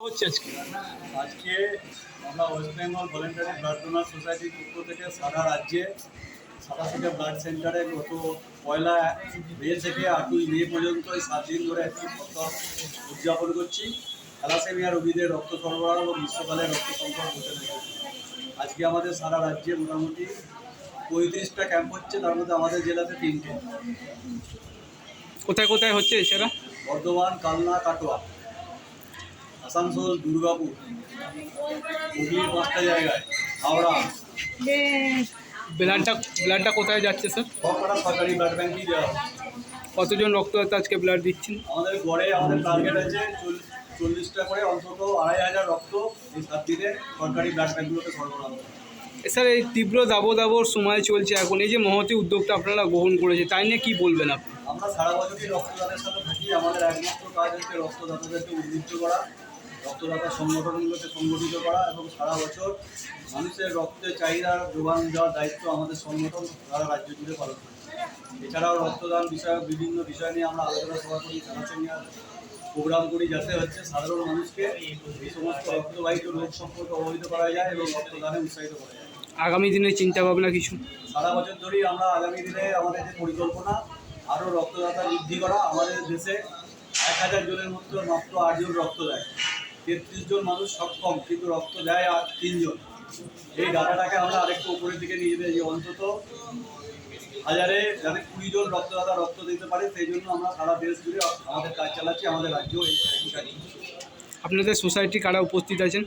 হচ্ছে আজকে? আজকে আমরা West Bengal voluntary blood donor সোসাইটির পক্ষ থেকে সারা রাজ্যে সাতাশিটা ব্লাড সেন্টারে গত পয়লা মে থেকে আটই মে পর্যন্ত এই সাত দিন ধরে একটি সপ্তাহ উদযাপন করছি। থ্যালাসেমিয়া রোগীদের রক্ত সরবরাহ এবং গ্রীষ্মকালে রক্ত সংকট হতে আজকে আমাদের সারা রাজ্যে মোটামুটি পঁয়ত্রিশটা ক্যাম্প হচ্ছে তার মধ্যে আমাদের জেলাতে তিনটে। কোথায় কোথায় হচ্ছে সেটা বর্ধমান কালনা কাটোয়া। আসানসোল দুর্গাপুর হুগলির পাঁচটা জায়গায় হাওড়া। ব্লাডটা ব্লাডটা কোথায় যাচ্ছে স্যার? সবকটা সরকারি ব্লাড ব্যাঙ্কই দেওয়া হচ্ছে। কতজন রক্তদাতা আজকে ব্লাড দিচ্ছেন? আমাদের গড়ে আমাদের টার্গেট আছে চল্লিশটা করে অন্তত আড়াই হাজার রক্ত এই সাত দিনে সরকারি ব্লাড ব্যাঙ্কগুলোতে সরবরাহ স্যার এই তীব্র দাবদাবর সময় চলছে এখন। এই যে মহতি উদ্যোগটা আপনারা গ্রহণ করেছে তাই নিয়ে কি বলবেন আপনি? আমরা সারা বছরই রক্তদাতার সাথে থাকি। আমাদের একমাত্র কাজ হচ্ছে রক্তদাতাদেরকে উদ্বুদ্ধ করা। রক্তদাতা সংগঠনগুলোকে সংগঠিত করা এবং সারা বছর মানুষের রক্তের চাহিদা যোগান দেওয়ার দায়িত্ব আমাদের সংগঠন সারা রাজ্য জুড়ে পালন করে এছাড়াও রক্তদান বিষয়ক বিভিন্ন বিষয় নিয়ে আমরা আলোচনা সভা করি থ্যালাসেমিয়া প্রোগ্রাম করি যাতে হচ্ছে সাধারণ মানুষকে এই সমস্ত রক্তবাহিত রোগ সম্পর্কে অবহিত করা যায় এবং রক্তদানে উৎসাহিত করা যায়। আগামী দিনে চিন্তা ভাবনা কিছু? সারা বছর ধরেই আমরা আগামী দিনে আমাদের যে পরিকল্পনা আরও রক্তদাতা বৃদ্ধি করা আমাদের দেশে এক হাজার জনের মতো মাত্র আটজন রক্ত দেয়। তেত্রিশ জন মানুষ সক্ষম কিন্তু রক্ত দেয় আর তিনজন। এই ডাটাটাকে আমরা আরেকটু উপরের দিকে নিয়ে যেতে যে অন্তত হাজারে যাতে কুড়ি জন রক্তদাতা রক্ত দিতে পারে সেই জন্য আমরা সারা দেশ জুড়ে আমাদের কাজ চালাচ্ছি আমাদের রাজ্য এই আপনাদের সোসাইটি কারা উপস্থিত আছেন?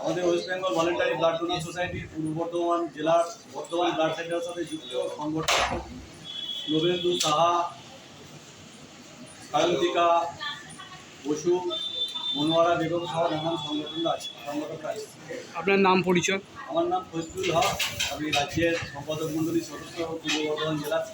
আমাদের West Bengal voluntary blood donor সোসাইটির পূর্ব বর্ধমান জেলার বর্ধমান ব্লাড সেন্টারের সাথে যুক্ত সংগঠন নবেন্দু সাহা সায়ন্তিকা বসু মনোয়ারা বেগম সহ নানান সংগঠনরা আছে সংগঠনরা আছে। আপনার নাম পরিচয়? আমার নাম ফজলুল হক আমি রাজ্যের সম্পাদক মন্ডলীর সদস্য পূর্ব বর্ধমান জেলার